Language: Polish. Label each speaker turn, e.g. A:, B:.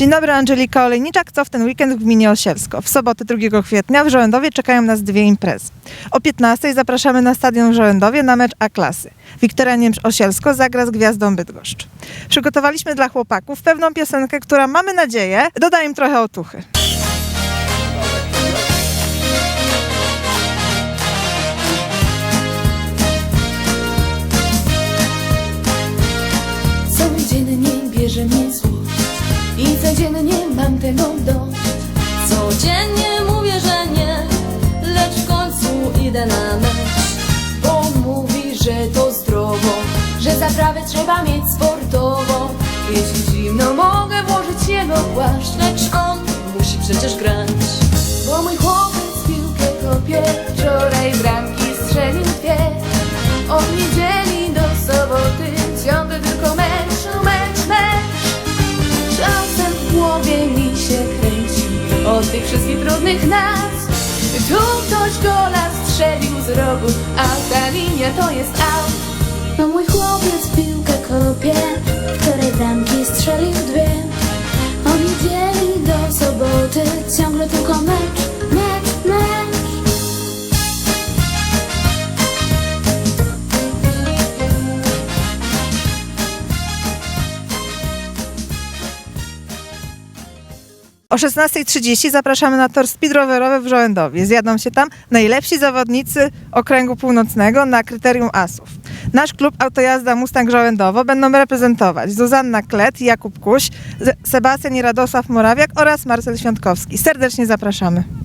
A: Dzień dobry, Angelika Olejniczak. Co w ten weekend w gminie Osiewsko? W sobotę 2 kwietnia w Żołędowie czekają nas dwie imprezy. O 15 zapraszamy na stadion w Żołędowie na mecz A-klasy. Wiktoria Niemcz-Osielsko zagra z Gwiazdą Bydgoszcz. Przygotowaliśmy dla chłopaków pewną piosenkę, która mamy nadzieję doda im trochę otuchy.
B: Bierze mnie złość I codziennie mam tego dość
C: Codziennie mówię, że nie, lecz w końcu idę na mecz.
B: Bo mówi, że to zdrowo Że zaprawę trzeba mieć sportowo Jeśli zimno mogę włożyć jego płaszcz
C: Lecz on musi przecież grać.
B: Się kręci Od tych wszystkich trudnych nas Tu ktoś gola strzelił z rogu A ta linia to jest out
D: No mój chłopiec piłkę kopie, której bramki strzelił dwie.
A: O 16.30 zapraszamy na tor speedrowerowy w Żołędowie. Zjadą się tam najlepsi zawodnicy okręgu północnego na kryterium asów. Nasz klub Autojazda Mustang Żołędowo będą reprezentować Zuzanna Klet, Jakub Kuś, Sebastian i Radosław Morawiak oraz Marcel Świątkowski. Serdecznie zapraszamy.